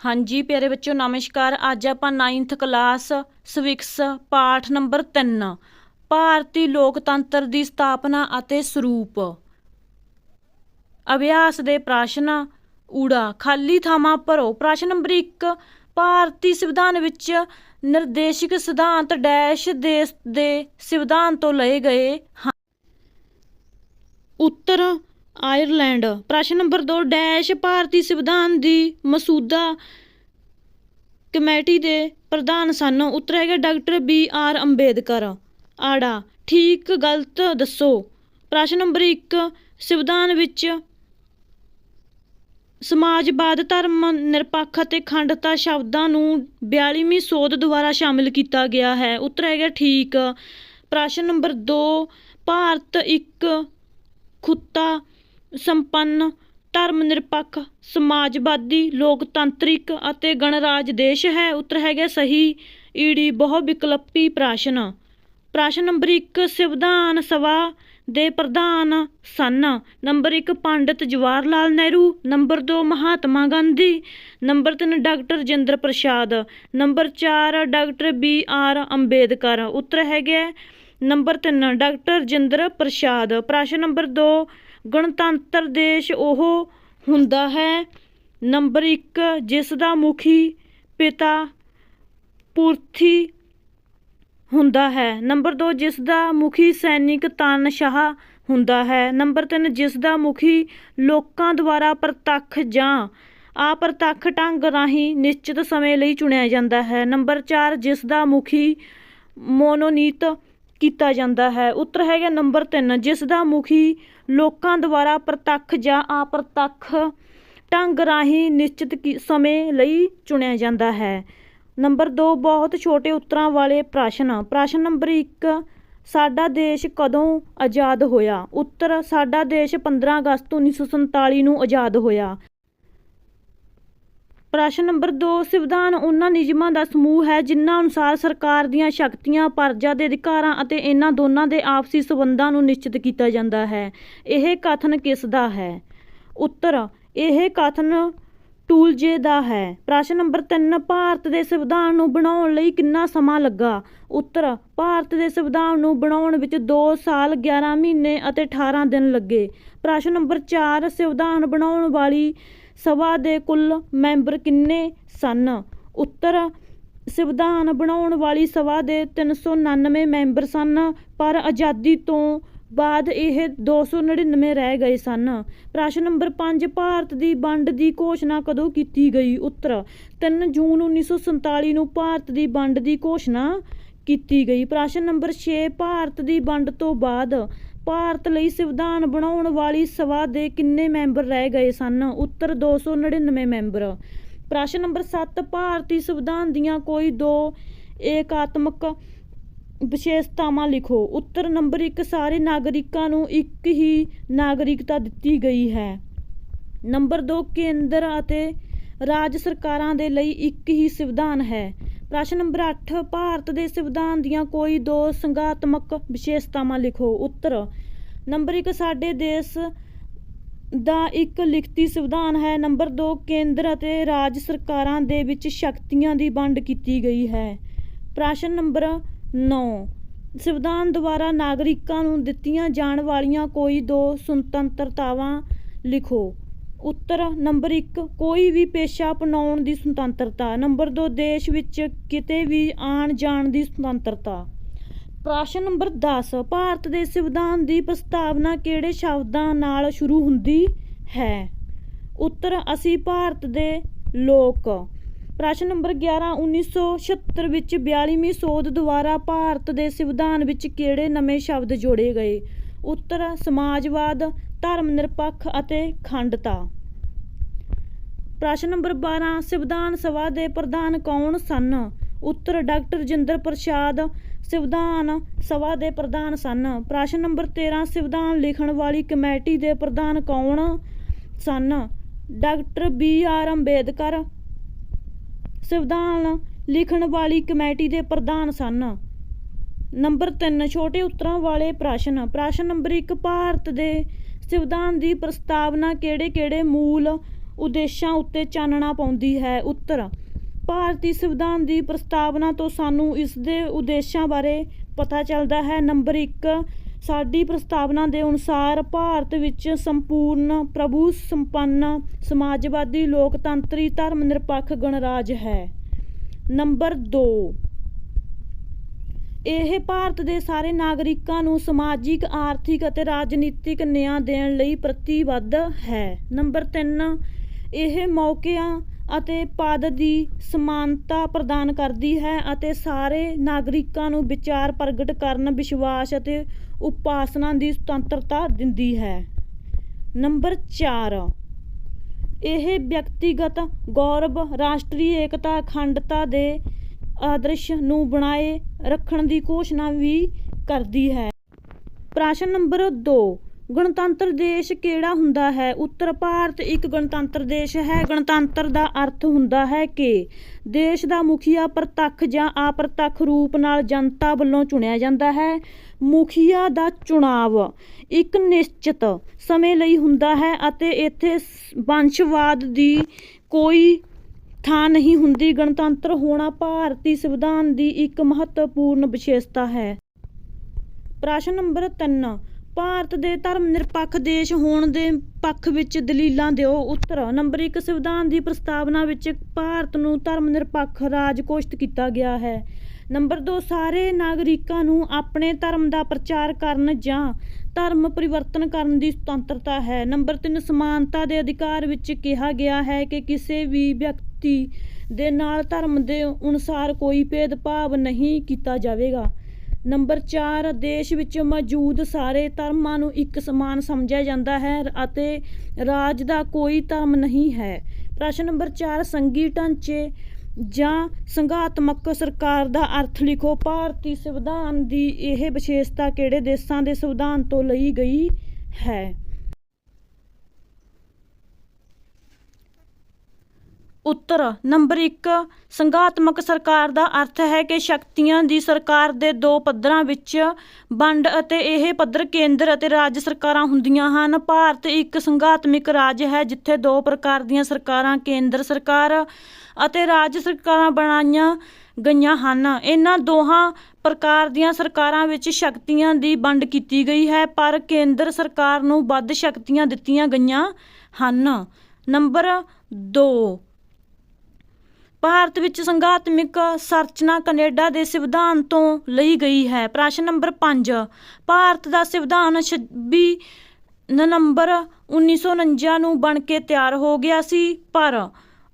ਹਾਂਜੀ, ਪਿਆਰੇ ਬੱਚਿਓ, ਨਮਸਕਾਰ। ਅੱਜ ਆਪਾਂ 9th ਕਲਾਸ ਸਵਿਕਸ ਪਾਠ ਨੰਬਰ 3 ਭਾਰਤੀ ਲੋਕਤੰਤਰ ਦੀ ਸਥਾਪਨਾ ਅਤੇ ਸਰੂਪ। ਅਭਿਆਸ ਦੇ ਪ੍ਰਸ਼ਨ ਊੜਾ, ਖਾਲੀ ਥਾਵਾਂ ਭਰੋ। ਪ੍ਰਸ਼ਨ ਨੰਬਰ 1 ਭਾਰਤੀ ਸੰਵਿਧਾਨ ਵਿੱਚ ਨਿਰਦੇਸ਼ਕ ਸਿਧਾਂਤ ਡੈਸ਼ ਦੇਸ਼ ਦੇ ਸੰਵਿਧਾਨ ਤੋਂ ਲਏ ਗਏ ਹਨ। ਉੱਤਰ ਆਇਰਲੈਂਡ। ਪ੍ਰਸ਼ਨ ਨੰਬਰ 2 ਡੈਸ਼ ਭਾਰਤੀ ਸੰਵਿਧਾਨ ਦੀ ਮਸੂਦਾ ਕਮੇਟੀ ਦੇ ਪ੍ਰਧਾਨ ਸਨ। ਉੱਤਰ ਹੈਗਾ ਡਾਕਟਰ ਬੀ ਆਰ ਅੰਬੇਦਕਰ। ਆੜਾ, ਠੀਕ ਗਲਤ ਦੱਸੋ। ਪ੍ਰਸ਼ਨ ਨੰਬਰ 1 ਸੰਵਿਧਾਨ ਵਿੱਚ ਸਮਾਜਵਾਦ ਧਰਮ, ਨਿਰਪੱਖ ਅਤੇ ਖੰਡਤਾ ਸ਼ਬਦਾਂ ਨੂੰ 42ਵੀਂ ਸੋਧ ਦੁਆਰਾ ਸ਼ਾਮਿਲ ਕੀਤਾ ਗਿਆ ਹੈ। ਉੱਤਰ ਹੈਗਾ ਠੀਕ। ਪ੍ਰਸ਼ਨ ਨੰਬਰ 2 ਭਾਰਤ ਇੱਕ ਖੁੱਤਾ ਸੰਪੰਨ ਧਰਮ ਨਿਰਪੱਖ ਸਮਾਜਵਾਦੀ, ਲੋਕਤੰਤਰਿਕ ਅਤੇ ਗਣਰਾਜ ਦੇਸ਼ ਹੈ। ਉੱਤਰ ਹੈਗਾ ਸਹੀ। ਈੜੀ ਬਹੁ ਵਿਕਲਪੀ ਪ੍ਰਸ਼ਨ। ਪ੍ਰਸ਼ਨ ਨੰਬਰ 1 ਸੰਵਿਧਾਨ ਸਭਾ ਦੇ ਪ੍ਰਧਾਨ ਸਨ। Number 1 Pandit Jawahar Lal Nehru. Number 2 Mahatma Gandhi. Number 3 doctor Rajendra Prasad. Number 4 doctor B R Ambedkar. ਉੱਤਰ ਹੈਗਾ ਨੰਬਰ 3 ਡਾਕਟਰ ਰਜਿੰਦਰ ਪ੍ਰਸਾਦ। ਪ੍ਰਸ਼ਨ ਨੰਬਰ 2 ਗਣਤੰਤਰ ਦੇਸ਼ ਉਹ ਹੁੰਦਾ ਹੈ। ਨੰਬਰ 1 ਜਿਸ ਦਾ ਮੁਖੀ ਪਿਤਾ ਪੁਰਥੀ ਹੁੰਦਾ ਹੈ। ਨੰਬਰ 2 ਜਿਸ ਦਾ ਮੁਖੀ ਸੈਨਿਕ ਤਾਨਸ਼ਾਹ ਹੁੰਦਾ ਹੈ। ਨੰਬਰ 3 ਜਿਸ ਦਾ ਮੁਖੀ ਲੋਕਾਂ ਦੁਆਰਾ ਪ੍ਰਤੱਖ ਜਾਂ ਅਪ੍ਰਤੱਖ ਢੰਗ ਰਾਹੀਂ ਨਿਸ਼ਚਿਤ ਸਮੇਂ ਲਈ ਚੁਣਿਆ ਜਾਂਦਾ ਹੈ। ਨੰਬਰ 4 ਜਿਸ ਦਾ ਮੁਖੀ ਮੋਨੋਨੀਤ ਕੀਤਾ ਜਾਂਦਾ ਹੈ। ਉੱਤਰ ਹੈਗਾ ਨੰਬਰ 3 ਜਿਸ ਦਾ ਮੁਖੀ ਲੋਕਾਂ ਦੁਆਰਾ ਪ੍ਰਤੱਖ ਜਾਂ ਅਪ੍ਰਤੱਖ ਢੰਗ ਰਾਹੀਂ ਨਿਸ਼ਚਿਤ ਕੀ- ਸਮੇਂ ਲਈ ਚੁਣਿਆ ਜਾਂਦਾ ਹੈ। ਨੰਬਰ 2 ਬਹੁਤ ਛੋਟੇ ਉੱਤਰਾਂ ਵਾਲੇ ਪ੍ਰਸ਼ਨ। ਪ੍ਰਸ਼ਨ ਨੰਬਰ 1 ਸਾਡਾ ਦੇਸ਼ ਕਦੋਂ ਆਜ਼ਾਦ ਹੋਇਆ? ਉੱਤਰ, ਸਾਡਾ ਦੇਸ਼ 15 ਅਗਸਤ 1947 ਨੂੰ ਆਜ਼ਾਦ ਹੋਇਆ। ਪ੍ਰਸ਼ਨ ਨੰਬਰ 2 ਸੰਵਿਧਾਨ ਉਹਨਾਂ ਨਿਯਮਾਂ ਦਾ ਸਮੂਹ ਹੈ ਜਿਨ੍ਹਾਂ ਅਨੁਸਾਰ ਸਰਕਾਰ ਦੀਆਂ ਸ਼ਕਤੀਆਂ, ਪਰਜਾ ਦੇ ਅਧਿਕਾਰਾਂ ਅਤੇ ਇਹਨਾਂ ਦੋਨਾਂ ਦੇ ਆਪਸੀ ਸਬੰਧਾਂ ਨੂੰ ਨਿਸ਼ਚਿਤ ਕੀਤਾ ਜਾਂਦਾ ਹੈ। ਇਹ ਕਥਨ ਕਿਸ ਦਾ ਹੈ? ਉੱਤਰ, ਇਹ ਕਥਨ ਟੂਲਜੇ ਦਾ ਹੈ। ਪ੍ਰਸ਼ਨ ਨੰਬਰ 3 ਭਾਰਤ ਦੇ ਸੰਵਿਧਾਨ ਨੂੰ ਬਣਾਉਣ ਲਈ ਕਿੰਨਾ ਸਮਾਂ ਲੱਗਾ? ਉੱਤਰ, ਭਾਰਤ ਦੇ ਸੰਵਿਧਾਨ ਨੂੰ ਬਣਾਉਣ ਵਿੱਚ 2 ਸਾਲ 11 ਮਹੀਨੇ ਅਤੇ 18 ਦਿਨ ਲੱਗੇ। ਪ੍ਰਸ਼ਨ ਨੰਬਰ 4 ਸੰਵਿਧਾਨ ਬਣਾਉਣ ਵਾਲੀ ਸਭਾ ਦੇ ਕੁੱਲ ਮੈਂਬਰ ਕਿੰਨੇ ਸਨ? ਉੱਤਰ, ਸੰਵਿਧਾਨ ਬਣਾਉਣ ਵਾਲੀ ਸਭਾ ਦੇ 399 ਮੈਂਬਰ ਸਨ, ਪਰ ਆਜ਼ਾਦੀ ਤੋਂ ਬਾਅਦ ਇਹ 299 ਰਹਿ ਗਏ ਸਨ। ਪ੍ਰਸ਼ਨ ਨੰਬਰ 5 ਭਾਰਤ ਦੀ ਵੰਡ ਦੀ ਘੋਸ਼ਣਾ ਕਦੋਂ ਕੀਤੀ ਗਈ? ਉੱਤਰ 3 ਜੂਨ 1947 ਨੂੰ ਭਾਰਤ ਦੀ ਵੰਡ ਦੀ ਘੋਸ਼ਣਾ ਕੀਤੀ ਗਈ। ਪ੍ਰਸ਼ਨ ਨੰਬਰ 6 ਭਾਰਤ ਦੀ ਵੰਡ ਤੋਂ ਬਾਅਦ ਭਾਰਤ ਲਈ ਸੰਵਿਧਾਨ ਬਣਾਉਣ ਵਾਲੀ ਸਭਾ ਦੇ ਕਿੰਨੇ ਮੈਂਬਰ ਰਹਿ ਗਏ ਸਨ? ਉੱਤਰ 299 ਮੈਂਬਰ। ਪ੍ਰਸ਼ਨ ਨੰਬਰ 7 ਭਾਰਤੀ ਸੰਵਿਧਾਨ ਦੀਆਂ ਕੋਈ ਦੋ ਏਕਾਤਮਕ ਵਿਸ਼ੇਸ਼ਤਾਵਾਂ ਲਿਖੋ। ਉੱਤਰ ਨੰਬਰ 1 ਸਾਰੇ ਨਾਗਰਿਕਾਂ ਨੂੰ ਇੱਕ ਹੀ ਨਾਗਰਿਕਤਾ ਦਿੱਤੀ ਗਈ ਹੈ। ਨੰਬਰ 2 ਕੇਂਦਰ ਅਤੇ ਰਾਜ ਸਰਕਾਰਾਂ ਦੇ ਲਈ ਇੱਕ ਹੀ ਸੰਵਿਧਾਨ ਹੈ। ਪ੍ਰਸ਼ਨ ਨੰਬਰ 8 ਭਾਰਤ ਦੇ ਸੰਵਿਧਾਨ ਦੀਆਂ ਕੋਈ ਦੋ ਸੰਗਾਤਮਕ ਵਿਸ਼ੇਸ਼ਤਾਵਾਂ ਲਿਖੋ। ਉੱਤਰ, ਨੰਬਰ 1 ਸਾਡੇ ਦੇਸ਼ ਦਾ ਇੱਕ ਲਿਖਤੀ ਸੰਵਿਧਾਨ ਹੈ। ਨੰਬਰ 2 ਕੇਂਦਰ ਅਤੇ ਰਾਜ ਸਰਕਾਰਾਂ ਦੇ ਵਿੱਚ ਸ਼ਕਤੀਆਂ ਦੀ ਵੰਡ ਕੀਤੀ ਗਈ ਹੈ। ਪ੍ਰਸ਼ਨ ਨੰਬਰ 9 ਸੰਵਿਧਾਨ ਦੁਆਰਾ ਨਾਗਰਿਕਾਂ ਨੂੰ ਦਿੱਤੀਆਂ ਜਾਣ ਵਾਲੀਆਂ ਕੋਈ ਦੋ ਸੁਤੰਤਰਤਾਵਾਂ ਲਿਖੋ। ਉੱਤਰ, ਨੰਬਰ 1 ਕੋਈ ਵੀ ਪੇਸ਼ਾ ਅਪਣਾਉਣ ਦੀ ਸੁਤੰਤਰਤਾ। ਨੰਬਰ 2 ਦੇਸ਼ ਵਿੱਚ ਕਿਤੇ ਵੀ ਆਉਣ ਜਾਣ ਦੀ ਸੁਤੰਤਰਤਾ। ਪ੍ਰਸ਼ਨ ਨੰਬਰ 10 ਭਾਰਤ ਦੇ ਸੰਵਿਧਾਨ ਦੀ ਪ੍ਰਸਤਾਵਨਾ ਕਿਹੜੇ ਸ਼ਬਦਾਂ ਨਾਲ ਸ਼ੁਰੂ ਹੁੰਦੀ ਹੈ? ਉੱਤਰ, ਅਸੀਂ ਭਾਰਤ ਦੇ ਲੋਕ। ਪ੍ਰਸ਼ਨ ਨੰਬਰ 11 1976 ਵਿੱਚ 42ਵੀਂ ਸੋਧ ਦੁਆਰਾ ਭਾਰਤ ਦੇ ਸੰਵਿਧਾਨ ਵਿੱਚ ਕਿਹੜੇ ਨਵੇਂ ਸ਼ਬਦ ਜੋੜੇ ਗਏ? ਉੱਤਰ, ਸਮਾਜਵਾਦ ਧਰਮ ਨਿਰਪੱਖ ਅਤੇ ਖੰਡਤਾ। ਪ੍ਰਸ਼ਨ ਨੰਬਰ 12 ਸੰਵਿਧਾਨ ਸਭਾ ਦੇ ਪ੍ਰਧਾਨ ਕੌਣ ਸਨ? ਉੱਤਰ ਡਾਕਟਰ ਰਜਿੰਦਰ ਪ੍ਰਸਾਦ, ਸੰਵਿਧਾਨ ਸਭਾ ਦੇ ਪ੍ਰਧਾਨ ਸਨ। ਪ੍ਰਸ਼ਨ ਨੰਬਰ 13 ਸੰਵਿਧਾਨ ਲਿਖਣ ਵਾਲੀ ਕਮੇਟੀ ਦੇ ਪ੍ਰਧਾਨ ਕੌਣ ਸਨ? ਡਾਕਟਰ ਬੀ ਆਰ ਅੰਬੇਦਕਰ, ਸੰਵਿਧਾਨ ਲਿਖਣ ਵਾਲੀ ਕਮੇਟੀ ਦੇ ਪ੍ਰਧਾਨ ਸਨ। ਨੰਬਰ 3 ਛੋਟੇ ਉੱਤਰਾਂ ਵਾਲੇ ਪ੍ਰਸ਼ਨ। ਪ੍ਰਸ਼ਨ ਨੰਬਰ 1 ਭਾਰਤ ਦੇ ਸੰਵਿਧਾਨ ਦੀ ਪ੍ਰਸਤਾਵਨਾ ਕਿਹੜੇ-ਕਿਹੜੇ ਮੂਲ ਉਦੇਸ਼ਾਂ ਉੱਤੇ ਚਾਨਣਾ ਪਾਉਂਦੀ ਹੈ? ਉੱਤਰ ਭਾਰਤੀ ਸੰਵਿਧਾਨ ਦੀ ਪ੍ਰਸਤਾਵਨਾ ਤੋਂ ਸਾਨੂੰ ਇਸ ਦੇ ਉਦੇਸ਼ਾਂ ਬਾਰੇ ਪਤਾ ਚੱਲਦਾ ਹੈ। ਨੰਬਰ 1 ਸਾਡੀ ਪ੍ਰਸਤਾਵਨਾ ਦੇ ਅਨੁਸਾਰ ਭਾਰਤ ਵਿੱਚ ਸੰਪੂਰਨ, ਪ੍ਰਭੂ ਸੰਪੰਨ, ਸਮਾਜਵਾਦੀ, ਲੋਕਤੰਤਰੀ, ਧਰਮ ਨਿਰਪੱਖ ਗਣਰਾਜ ਹੈ। ਨੰਬਰ 2 ਇਹ ਭਾਰਤ ਦੇ ਸਾਰੇ ਨਾਗਰਿਕਾਂ ਨੂੰ ਸਮਾਜਿਕ, ਆਰਥਿਕ ਅਤੇ ਰਾਜਨੀਤਿਕ ਨਿਆਂ ਦੇਣ ਲਈ ਪ੍ਰਤੀਬੱਧ ਹੈ। ਨੰਬਰ 3 ਇਹ ਮੌਕਿਆਂ ਅਤੇ ਪਦ ਦੀ ਸਮਾਨਤਾ ਪ੍ਰਦਾਨ ਕਰਦੀ ਹੈ ਅਤੇ ਸਾਰੇ ਨਾਗਰਿਕਾਂ ਨੂੰ ਵਿਚਾਰ ਪ੍ਰਗਟ ਕਰਨ, ਵਿਸ਼ਵਾਸ ਅਤੇ ਉਪਾਸਨਾ ਦੀ ਸੁਤੰਤਰਤਾ ਦਿੰਦੀ ਹੈ। ਨੰਬਰ 4 ਇਹ ਵਿਅਕਤੀਗਤ ਗੌਰਵ, ਰਾਸ਼ਟਰੀ ਏਕਤਾ, ਅਖੰਡਤਾ ਦੇ ਆਦਰਸ਼ ਨੂੰ ਬਣਾਏ ਰੱਖਣ ਦੀ ਘੋਸ਼ਣਾ ਵੀ ਕਰਦੀ ਹੈ। ਪ੍ਰਸ਼ਨ ਨੰਬਰ 2 ਗਣਤੰਤਰ ਦੇਸ਼ ਕਿਹੜਾ ਹੁੰਦਾ ਹੈ? ਉੱਤਰ ਭਾਰਤ ਇੱਕ ਗਣਤੰਤਰ ਦੇਸ਼ ਹੈ। ਗਣਤੰਤਰ ਦਾ ਅਰਥ ਹੁੰਦਾ ਹੈ ਕਿ ਦੇਸ਼ ਦਾ ਮੁਖੀਆ ਪ੍ਰਤੱਖ ਜਾਂ ਅਪ੍ਰਤੱਖ ਰੂਪ ਨਾਲ ਜਨਤਾ ਵੱਲੋਂ ਚੁਣਿਆ ਜਾਂਦਾ ਹੈ। ਮੁਖੀਆ ਦਾ ਚੁਣਾਵ ਇੱਕ ਨਿਸ਼ਚਿਤ ਸਮੇਂ ਲਈ ਹੁੰਦਾ ਹੈ ਅਤੇ ਇੱਥੇ ਸ- ਵੰਸ਼ਵਾਦ ਦੀ ਕੋਈ ਥਾਂ ਨਹੀਂ ਹੁੰਦੀ, ਗਣਤੰਤਰ ਹੋਣਾ ਭਾਰਤੀ ਸੰਵਿਧਾਨ ਦੀ ਇੱਕ ਮਹੱਤਵਪੂਰਨ ਵਿਸ਼ੇਸ਼ਤਾ ਹੈ। ਪ੍ਰਸ਼ਨ ਨੰਬਰ 3 ਭਾਰਤ ਦੇ ਧਰਮ ਨਿਰਪੱਖ ਦੇਸ਼ ਹੋਣ ਦੇ ਪੱਖ ਵਿੱਚ ਦਲੀਲਾਂ ਦਿਓ। ਉੱਤਰ, ਨੰਬਰ 1 ਸੰਵਿਧਾਨ ਦੀ ਪ੍ਰਸਤਾਵਨਾ ਵਿੱਚ ਭਾਰਤ ਨੂੰ ਧਰਮ ਨਿਰਪੱਖ ਰਾਜ ਘੋਸ਼ਿਤ ਕੀਤਾ ਗਿਆ ਹੈ। ਨੰਬਰ 2 ਸਾਰੇ ਨਾਗਰਿਕਾਂ ਨੂੰ ਆਪਣੇ ਧਰਮ ਦਾ ਪ੍ਰਚਾਰ ਕਰਨ ਜਾਂ ਧਰਮ ਪਰਿਵਰਤਨ ਕਰਨ ਦੀ ਸੁਤੰਤਰਤਾ ਹੈ। ਨੰਬਰ 3 ਸਮਾਨਤਾ ਦੇ ਅਧਿਕਾਰ ਵਿੱਚ ਕਿਹਾ ਗਿਆ ਹੈ ਕਿ ਕਿਸੇ ਵੀ ਵਿਅਕਤੀ ਦੇ ਨਾਲ ਧਰਮ ਦੇ ਅਨੁਸਾਰ ਕੋਈ ਭੇਦਭਾਵ ਨਹੀਂ ਕੀਤਾ ਜਾਵੇਗਾ। ਨੰਬਰ 4 ਦੇਸ਼ ਵਿੱਚ ਮੌਜੂਦ ਸਾਰੇ ਧਰਮਾਂ ਨੂੰ ਇੱਕ ਸਮਾਨ ਸਮਝਿਆ ਜਾਂਦਾ ਹੈ ਅਤੇ ਰਾਜ ਦਾ ਕੋਈ ਧਰਮ ਨਹੀਂ ਹੈ। ਪ੍ਰਸ਼ਨ ਨੰਬਰ 4 ਸੰਘੀ ਢਾਂਚੇ ਜਾਂ ਸੰਘਾਤਮਕ ਸਰਕਾਰ ਦਾ ਅਰਥ ਲਿਖੋ। ਭਾਰਤੀ ਸੰਵਿਧਾਨ ਦੀ ਇਹ ਵਿਸ਼ੇਸ਼ਤਾ ਕਿਹੜੇ ਦੇਸ਼ਾਂ ਦੇ ਸੰਵਿਧਾਨ ਤੋਂ ਲਈ ਗਈ ਹੈ? ਉੱਤਰ। ਨੰਬਰ 1 ਸੰਘਾਤਮਕ ਸਰਕਾਰ ਦਾ ਅਰਥ ਹੈ ਕਿ ਸ਼ਕਤੀਆਂ ਦੀ ਸਰਕਾਰ ਦੇ ਦੋ ਪੱਧਰਾਂ ਵਿੱਚ ਵੰਡ ਅਤੇ ਇਹ ਪੱਧਰ ਕੇਂਦਰ ਅਤੇ ਰਾਜ ਸਰਕਾਰਾਂ ਹੁੰਦੀਆਂ ਹਨ। ਭਾਰਤ ਇੱਕ ਸੰਘਾਤਮਿਕ ਰਾਜ ਹੈ ਜਿੱਥੇ ਦੋ ਪ੍ਰਕਾਰ ਦੀਆਂ ਸਰਕਾਰਾਂ ਕੇਂਦਰ ਸਰਕਾਰ ਅਤੇ ਰਾਜ ਸਰਕਾਰਾਂ ਬਣਾਈਆਂ ਗਈਆਂ ਹਨ। ਇਹਨਾਂ ਦੋਹਾਂ ਪ੍ਰਕਾਰ ਦੀਆਂ ਸਰਕਾਰਾਂ ਵਿੱਚ ਸ਼ਕਤੀਆਂ ਦੀ ਵੰਡ ਕੀਤੀ ਗਈ ਹੈ, ਪਰ ਕੇਂਦਰ ਸਰਕਾਰ ਨੂੰ ਵੱਧ ਸ਼ਕਤੀਆਂ ਦਿੱਤੀਆਂ ਗਈਆਂ ਹਨ। ਨੰਬਰ 2 ਭਾਰਤ ਵਿੱਚ ਸੰਘਾਤਮਕ ਸੰਰਚਨਾ ਕੈਨੇਡਾ ਦੇ ਸੰਵਿਧਾਨ ਤੋਂ ਲਈ ਗਈ ਹੈ। ਪ੍ਰਸ਼ਨ ਨੰਬਰ 5 ਭਾਰਤ ਦਾ ਸੰਵਿਧਾਨ 26 ਨਵੰਬਰ 1949 ਨੂੰ ਬਣ ਕੇ ਤਿਆਰ ਹੋ ਗਿਆ ਸੀ, ਪਰ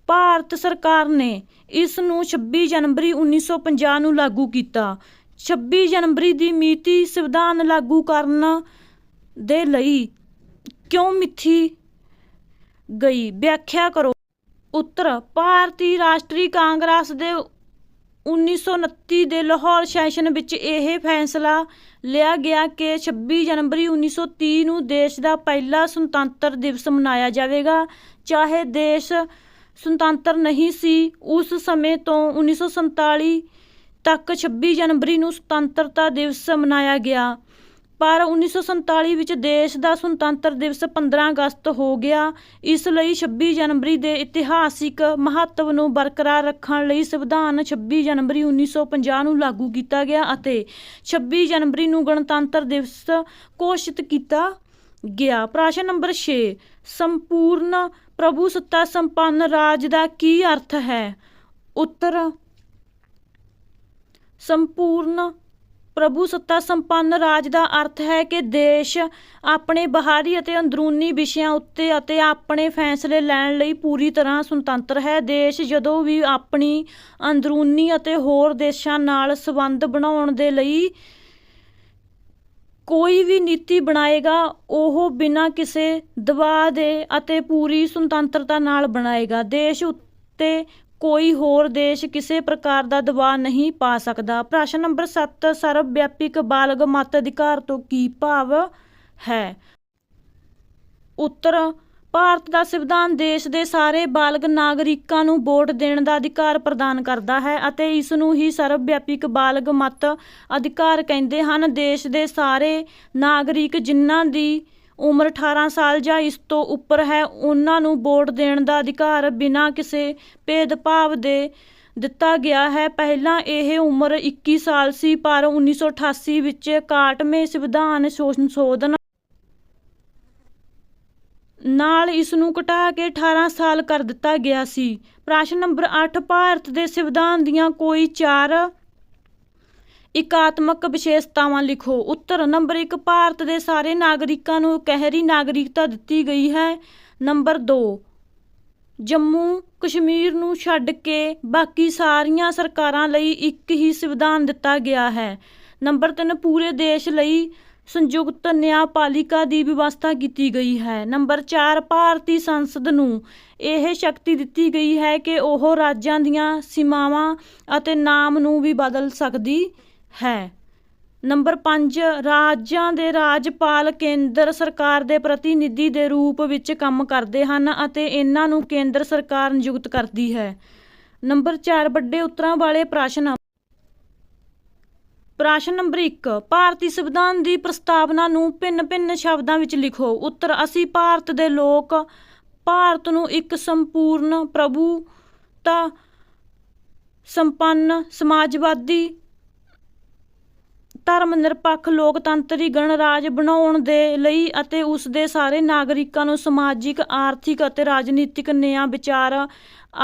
ਭਾਰਤ ਸਰਕਾਰ ਨੇ ਇਸ ਨੂੰ 26 ਜਨਵਰੀ 1950 ਨੂੰ ਲਾਗੂ ਕੀਤਾ। 26 ਜਨਵਰੀ ਦੀ ਮਿਤੀ ਸੰਵਿਧਾਨ ਲਾਗੂ ਕਰਨ ਦੇ ਲਈ ਕਿਉਂ ਮਿੱਥੀ ਗਈ? ਵਿਆਖਿਆ ਕਰੋ। ਉੱਤਰ ਭਾਰਤੀ ਰਾਸ਼ਟਰੀ ਕਾਂਗਰਸ ਦੇ 1929 ਦੇ ਲਾਹੌਰ ਸੈਸ਼ਨ ਵਿੱਚ ਇਹ ਫੈਸਲਾ ਲਿਆ ਗਿਆ ਕਿ 26 ਜਨਵਰੀ 1930 ਨੂੰ ਦੇਸ਼ ਦਾ ਪਹਿਲਾ ਸੁਤੰਤਰ ਦਿਵਸ ਮਨਾਇਆ ਜਾਵੇਗਾ। ਚਾਹੇ ਦੇਸ਼ ਸੁਤੰਤਰ ਨਹੀਂ ਸੀ, ਉਸ ਸਮੇਂ ਤੋਂ 1947 ਤੱਕ 26 ਜਨਵਰੀ ਨੂੰ ਸੁਤੰਤਰਤਾ ਦਿਵਸ ਮਨਾਇਆ ਗਿਆ। ਪਰ 1947 ਵਿੱਚ ਦੇਸ਼ ਦਾ ਸੁਤੰਤਰ ਦਿਵਸ 15 ਅਗਸਤ ਹੋ ਗਿਆ। ਇਸ ਲਈ 26 ਜਨਵਰੀ ਦੇ ਇਤਿਹਾਸਿਕ ਮਹੱਤਵ ਨੂੰ ਬਰਕਰਾਰ ਰੱਖਣ ਲਈ ਸੰਵਿਧਾਨ 26 ਜਨਵਰੀ 1950 ਨੂੰ ਲਾਗੂ ਕੀਤਾ ਗਿਆ ਅਤੇ 26 ਜਨਵਰੀ ਨੂੰ ਗਣਤੰਤਰ ਦਿਵਸ ਘੋਸ਼ਿਤ ਕੀਤਾ ਗਿਆ। ਪ੍ਰਸ਼ਨ ਨੰਬਰ 6 ਸੰਪੂਰਨ ਪ੍ਰਭੂ ਸੱਤਾ ਸੰਪੰਨ ਰਾਜ ਦਾ ਕੀ ਅਰਥ ਹੈ? ਉੱਤਰ, ਸੰਪੂਰਨ ਪ੍ਰਭੂ ਸੱਤਾ ਸੰਪੰਨ ਰਾਜ ਦਾ ਅਰਥ ਹੈ ਕਿ ਦੇਸ਼ ਆਪਣੇ ਬਾਹਰੀ ਅਤੇ ਅੰਦਰੂਨੀ ਵਿਸ਼ਿਆਂ ਉੱਤੇ ਅਤੇ ਆਪਣੇ ਫੈਸਲੇ ਲੈਣ ਲਈ ਪੂਰੀ ਤਰ੍ਹਾਂ ਸੁਤੰਤਰ ਹੈ। ਦੇਸ਼ ਜਦੋਂ ਵੀ ਆਪਣੀ ਅੰਦਰੂਨੀ ਅਤੇ ਹੋਰ ਦੇਸ਼ਾਂ ਨਾਲ ਸੰਬੰਧ ਬਣਾਉਣ ਦੇ ਲਈ ਕੋਈ ਵੀ ਨੀਤੀ ਬਣਾਏਗਾ, ਉਹ ਬਿਨਾਂ ਕਿਸੇ ਦਬਾਅ ਦੇ ਅਤੇ ਪੂਰੀ ਸੁਤੰਤਰਤਾ ਨਾਲ ਬਣਾਏਗਾ। ਦੇਸ਼ ਉੱਤੇ ਕੋਈ ਹੋਰ ਦੇਸ਼ ਕਿਸੇ ਪ੍ਰਕਾਰ ਦਾ ਦਬਾਅ ਨਹੀਂ ਪਾ ਸਕਦਾ। ਪ੍ਰਸ਼ਨ ਨੰਬਰ 7 ਸਰਵ ਵਿਆਪਕ ਬਾਲਗ ਮਤ ਅਧਿਕਾਰ ਤੋਂ ਕੀ ਭਾਵ ਹੈ? ਉੱਤਰ, ਭਾਰਤ ਦਾ ਸੰਵਿਧਾਨ ਦੇਸ਼ ਦੇ ਸਾਰੇ ਬਾਲਗ ਨਾਗਰਿਕਾਂ ਨੂੰ ਵੋਟ ਦੇਣ ਦਾ ਅਧਿਕਾਰ ਪ੍ਰਦਾਨ ਕਰਦਾ ਹੈ ਅਤੇ ਇਸ ਨੂੰ ਹੀ ਸਰਵ ਵਿਆਪਕ ਬਾਲਗ ਮਤ ਅਧਿਕਾਰ ਕਹਿੰਦੇ ਹਨ। ਦੇਸ਼ ਦੇ ਸਾਰੇ ਨਾਗਰਿਕ ਜਿਨ੍ਹਾਂ ਦੀ ਉਮਰ 18 ਸਾਲ ਜਾਂ ਇਸ ਤੋਂ ਉੱਪਰ ਹੈ, ਉਹਨਾਂ ਨੂੰ ਵੋਟ ਦੇਣ ਦਾ ਅਧਿਕਾਰ ਬਿਨਾਂ ਕਿਸੇ ਭੇਦਭਾਵ ਦੇ ਦਿੱਤਾ ਗਿਆ ਹੈ। ਪਹਿਲਾਂ ਇਹ ਉਮਰ 21 ਸਾਲ ਸੀ, ਪਰ 1988 ਵਿੱਚ 61ਵੇਂ ਸੰਵਿਧਾਨ ਸੰਸ਼ੋਧਨ ਨਾਲ ਇਸ ਨੂੰ ਘਟਾ ਕੇ 18 ਸਾਲ ਕਰ ਦਿੱਤਾ ਗਿਆ ਸੀ। ਪ੍ਰਸ਼ਨ ਨੰਬਰ 8 ਭਾਰਤ ਦੇ ਸੰਵਿਧਾਨ ਦੀਆਂ ਕੋਈ ਚਾਰ ਇਕਾਤਮਕ ਵਿਸ਼ੇਸ਼ਤਾਵਾਂ ਲਿਖੋ। ਉੱਤਰ ਨੰਬਰ 1 ਭਾਰਤ ਦੇ ਸਾਰੇ ਨਾਗਰਿਕਾਂ ਨੂੰ ਕਹਿਰੀ ਨਾਗਰਿਕਤਾ ਦਿੱਤੀ ਗਈ ਹੈ। ਨੰਬਰ 2 ਜੰਮੂ ਕਸ਼ਮੀਰ ਨੂੰ ਛੱਡ ਕੇ ਬਾਕੀ ਸਾਰੀਆਂ ਸਰਕਾਰਾਂ ਲਈ ਇੱਕ ਹੀ ਸੰਵਿਧਾਨ ਦਿੱਤਾ ਗਿਆ ਹੈ। ਨੰਬਰ 3 ਪੂਰੇ ਦੇਸ਼ ਲਈ ਸੰਯੁਕਤ ਨਿਆਂਪਾਲਿਕਾ ਦੀ ਵਿਵਸਥਾ ਕੀਤੀ ਗਈ ਹੈ। ਨੰਬਰ 4 ਭਾਰਤੀ ਸੰਸਦ ਨੂੰ ਇਹ ਸ਼ਕਤੀ ਦਿੱਤੀ ਗਈ ਹੈ ਕਿ ਉਹ ਰਾਜਾਂ ਦੀਆਂ ਸੀਮਾਵਾਂ ਅਤੇ ਨਾਮ ਨੂੰ ਵੀ ਬਦਲ ਸਕਦੀ ਹੈ। ਨੰਬਰ 5 ਰਾਜਾਂ ਦੇ ਰਾਜਪਾਲ ਕੇਂਦਰ ਸਰਕਾਰ ਦੇ ਪ੍ਰਤੀਨਿਧੀ ਦੇ ਰੂਪ ਵਿੱਚ ਕੰਮ ਕਰਦੇ ਹਨ ਅਤੇ ਇਹਨਾਂ ਨੂੰ ਕੇਂਦਰ ਸਰਕਾਰ ਨਿਯੁਕਤ ਕਰਦੀ ਹੈ। ਨੰਬਰ 4 ਵੱਡੇ ਉੱਤਰਾਂ ਵਾਲੇ ਪ੍ਰਸ਼ਨ। ਪ੍ਰਸ਼ਨ ਨੰਬਰ 1 ਭਾਰਤੀ ਸੰਵਿਧਾਨ ਦੀ ਪ੍ਰਸਤਾਵਨਾ ਨੂੰ ਭਿੰਨ-ਭਿੰਨ ਸ਼ਬਦਾਂ ਵਿੱਚ ਲਿਖੋ। ਉੱਤਰ, ਅਸੀਂ ਭਾਰਤ ਦੇ ਲੋਕ, ਭਾਰਤ ਨੂੰ ਇੱਕ ਸੰਪੂਰਨ, ਪ੍ਰਭੂਤਾ, ਸੰਪੰਨ, ਸਮਾਜਵਾਦੀ ਧਰਮ ਨਿਰਪੱਖ ਲੋਕਤੰਤਰੀ ਗਣਰਾਜ ਬਣਾਉਣ ਦੇ ਲਈ ਅਤੇ ਉਸ ਦੇ ਸਾਰੇ ਨਾਗਰਿਕਾਂ ਨੂੰ ਸਮਾਜਿਕ, ਆਰਥਿਕ ਅਤੇ ਰਾਜਨੀਤਿਕ ਨਿਆਂ, ਵਿਚਾਰ,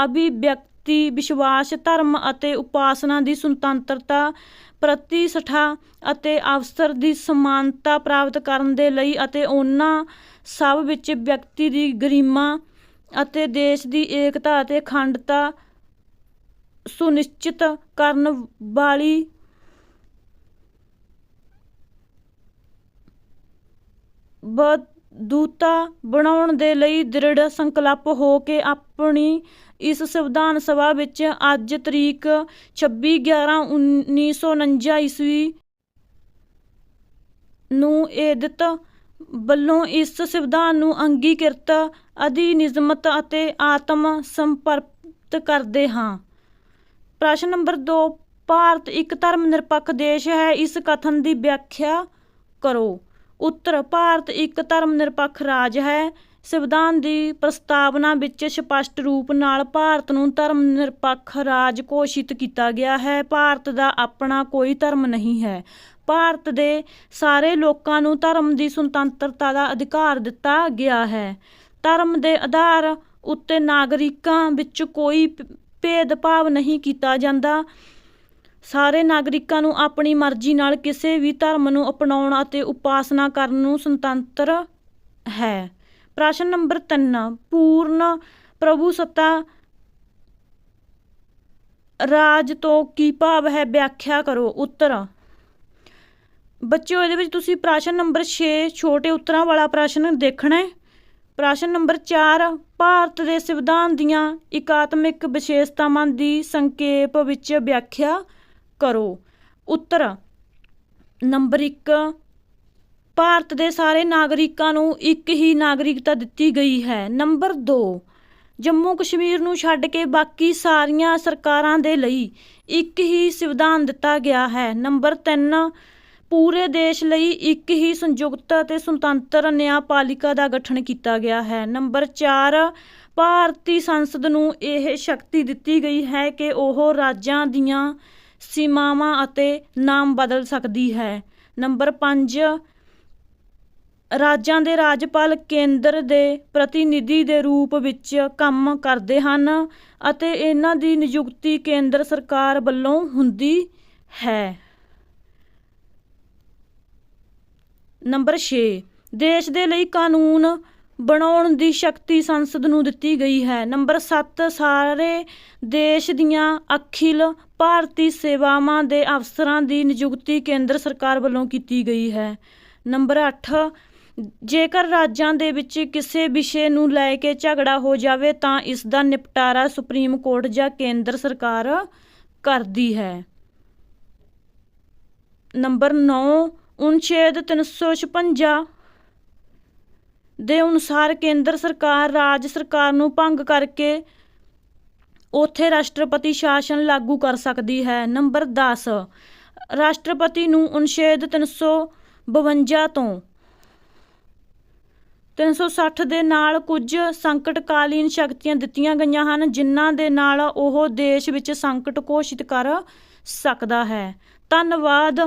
ਅਭਿਵਿਅਕਤੀ, ਵਿਸ਼ਵਾਸ, ਧਰਮ ਅਤੇ ਉਪਾਸਨਾ ਦੀ ਸੁਤੰਤਰਤਾ ਪ੍ਰਤਿਸ਼ਠਾ ਅਤੇ ਅਵਸਰ ਦੀ ਸਮਾਨਤਾ ਪ੍ਰਾਪਤ ਕਰਨ ਦੇ ਲਈ ਅਤੇ ਉਹਨਾਂ ਸਭ ਵਿੱਚ ਵਿਅਕਤੀ ਦੀ ਗਰੀਮਾ ਅਤੇ ਦੇਸ਼ ਦੀ ਏਕਤਾ ਅਤੇ ਅਖੰਡਤਾ ਸੁਨਿਸ਼ਚਿਤ ਕਰਨ ਵਾਲੀ ਬਦੂਤਾ ਬਣਾਉਣ ਦੇ ਲਈ ਦ੍ਰਿੜ ਸੰਕਲਪ ਹੋ ਕੇ ਆਪਣੀ ਇਸ ਸੰਵਿਧਾਨ ਸਭਾ ਵਿੱਚ ਅੱਜ ਤਰੀਕ 26 11 1949 ਈਸਵੀ ਨੂੰ ਏਦਤ ਵੱਲੋਂ ਇਸ ਸੰਵਿਧਾਨ ਨੂੰ ਅੰਗੀਕ੍ਰਿਤ ਅਧਿਨਿਯਮਤ ਅਤੇ ਆਤਮ ਸਮਰਪਿਤ ਕਰਦੇ ਹਾਂ। ਪ੍ਰਸ਼ਨ ਨੰਬਰ 2 ਭਾਰਤ ਇੱਕ ਧਰਮ ਨਿਰਪੱਖ ਦੇਸ਼ ਹੈ, ਇਸ ਕਥਨ ਦੀ ਵਿਆਖਿਆ ਕਰੋ। ਉੱਤਰ ਭਾਰਤ ਇੱਕ ਧਰਮ ਨਿਰਪੱਖ ਰਾਜ ਹੈ। ਸੰਵਿਧਾਨ ਦੀ ਪ੍ਰਸਤਾਵਨਾ ਵਿੱਚ ਸਪਸ਼ਟ ਰੂਪ ਨਾਲ ਭਾਰਤ ਨੂੰ ਧਰਮ ਨਿਰਪੱਖ ਰਾਜ ਘੋਸ਼ਿਤ ਕੀਤਾ ਗਿਆ ਹੈ। ਭਾਰਤ ਦਾ ਆਪਣਾ ਕੋਈ ਧਰਮ ਨਹੀਂ ਹੈ। ਭਾਰਤ ਦੇ ਸਾਰੇ ਲੋਕਾਂ ਨੂੰ ਧਰਮ ਦੀ ਸੁਤੰਤਰਤਾ ਦਾ ਅਧਿਕਾਰ ਦਿੱਤਾ ਗਿਆ ਹੈ। ਧਰਮ ਦੇ ਆਧਾਰ ਉੱਤੇ ਨਾਗਰਿਕਾਂ ਵਿੱਚ ਕੋਈ ਭੇਦਭਾਵ ਨਹੀਂ ਕੀਤਾ ਜਾਂਦਾ। ਸਾਰੇ ਨਾਗਰਿਕਾਂ ਨੂੰ ਆਪਣੀ ਮਰਜ਼ੀ ਨਾਲ ਕਿਸੇ ਵੀ ਧਰਮ ਨੂੰ ਅਪਣਾਉਣ ਅਤੇ ਉਪਾਸਨਾ ਕਰਨ ਨੂੰ ਸੁਤੰਤਰ ਹੈ। ਪ੍ਰਸ਼ਨ ਨੰਬਰ 3 ਪੂਰਨ ਪ੍ਰਭੂ ਸੱਤਾ ਰਾਜ ਤੋਂ ਕੀ ਭਾਵ ਹੈ? ਵਿਆਖਿਆ ਕਰੋ, ਉੱਤਰ। ਬੱਚਿਓ, ਇਹਦੇ ਵਿੱਚ ਤੁਸੀਂ ਪ੍ਰਸ਼ਨ ਨੰਬਰ 6 ਛੋਟੇ ਉੱਤਰਾਂ ਵਾਲਾ ਪ੍ਰਸ਼ਨ ਦੇਖਣਾ ਹੈ। ਪ੍ਰਸ਼ਨ ਨੰਬਰ 4 ਭਾਰਤ ਦੇ ਸੰਵਿਧਾਨ ਦੀਆਂ ਇਕਾਤਮਿਕ ਵਿਸ਼ੇਸ਼ਤਾਵਾਂ ਦੀ ਸੰਖੇਪ ਵਿੱਚ ਵਿਆਖਿਆ। ਕਰੋ। ਉੱਤਰ। ਨੰਬਰ 1 ਭਾਰਤ ਦੇ ਸਾਰੇ ਨਾਗਰਿਕਾਂ ਨੂੰ ਇੱਕ ਹੀ ਨਾਗਰਿਕਤਾ ਦਿੱਤੀ ਗਈ ਹੈ। ਨੰਬਰ 2 ਜੰਮੂ ਕਸ਼ਮੀਰ ਨੂੰ ਛੱਡ ਕੇ ਬਾਕੀ ਸਾਰੀਆਂ ਸਰਕਾਰਾਂ ਦੇ ਲਈ ਇੱਕ ਹੀ ਸੰਵਿਧਾਨ ਦਿੱਤਾ ਗਿਆ ਹੈ। ਨੰਬਰ 3 ਪੂਰੇ ਦੇਸ਼ ਲਈ ਇੱਕ ਹੀ ਸੰਯੁਕਤ ਅਤੇ ਸੁਤੰਤਰ ਨਿਆਂਪਾਲਿਕਾ ਦਾ ਗਠਨ ਕੀਤਾ ਗਿਆ ਹੈ। ਨੰਬਰ 4 ਭਾਰਤੀ ਸੰਸਦ ਨੂੰ ਇਹ ਸ਼ਕਤੀ ਦਿੱਤੀ ਗਈ ਹੈ ਕਿ ਉਹ ਰਾਜਾਂ ਦੀਆਂ ਸੀਮਾਵਾਂ ਅਤੇ ਨਾਮ ਬਦਲ ਸਕਦੀ ਹੈ। ਨੰਬਰ 5 ਰਾਜਾਂ ਦੇ ਰਾਜਪਾਲ ਕੇਂਦਰ ਦੇ ਪ੍ਰਤੀਨਿਧੀ ਦੇ ਰੂਪ ਵਿੱਚ ਕੰਮ ਕਰਦੇ ਹਨ ਅਤੇ ਇਹਨਾਂ ਦੀ ਨਿਯੁਕਤੀ ਕੇਂਦਰ ਸਰਕਾਰ ਵੱਲੋਂ ਹੁੰਦੀ ਹੈ। ਨੰਬਰ 6 ਦੇਸ਼ ਦੇ ਲਈ ਕਾਨੂੰਨ ਬਣਾਉਣ ਦੀ ਸ਼ਕਤੀ ਸੰਸਦ ਨੂੰ ਦਿੱਤੀ ਗਈ ਹੈ। ਨੰਬਰ 7 ਸਾਰੇ ਦੇਸ਼ ਦੀਆਂ ਅਖਿਲ ਭਾਰਤੀ ਸੇਵਾਵਾਂ ਦੇ ਅਫਸਰਾਂ ਦੀ ਨਿਯੁਕਤੀ ਕੇਂਦਰ ਸਰਕਾਰ ਵੱਲੋਂ ਕੀਤੀ ਗਈ ਹੈ। ਨੰਬਰ 8 ਜੇਕਰ ਰਾਜਾਂ ਦੇ ਵਿੱਚ ਕਿਸੇ ਵਿਸ਼ੇ ਨੂੰ ਲੈ ਕੇ ਝਗੜਾ ਹੋ ਜਾਵੇ ਤਾਂ ਇਸ ਦਾ ਨਿਪਟਾਰਾ ਸੁਪਰੀਮ ਕੋਰਟ ਜਾਂ ਕੇਂਦਰ ਸਰਕਾਰ ਕਰਦੀ ਹੈ। ਨੰਬਰ 9 ਅਨੁਛੇਦ 356 ਦੇ ਅਨੁਸਾਰ ਕੇਂਦਰ ਸਰਕਾਰ, ਰਾਜ ਸਰਕਾਰ ਨੂੰ ਭੰਗ ਕਰਕੇ ਉਥੇ ਰਾਸ਼ਟਰਪਤੀ ਸ਼ਾਸਨ ਲਾਗੂ ਕਰ ਸਕਦੀ ਹੈ। ਨੰਬਰ 10 ਰਾਸ਼ਟਰਪਤੀ ਨੂੰ ਅਨੁਛੇਦ 352 ਤੋਂ 360 ਦੇ ਨਾਲ ਕੁਝ ਸੰਕਟਕਾਲੀਨ ਸ਼ਕਤੀਆਂ ਦਿੱਤੀਆਂ ਗਈਆਂ ਹਨ, ਜਿਨ੍ਹਾਂ ਦੇ ਨਾਲ ਉਹ ਦੇਸ਼ ਵਿੱਚ ਸੰਕਟ ਘੋਸ਼ਿਤ ਕਰ ਸਕਦਾ ਹੈ। ਧੰਨਵਾਦ।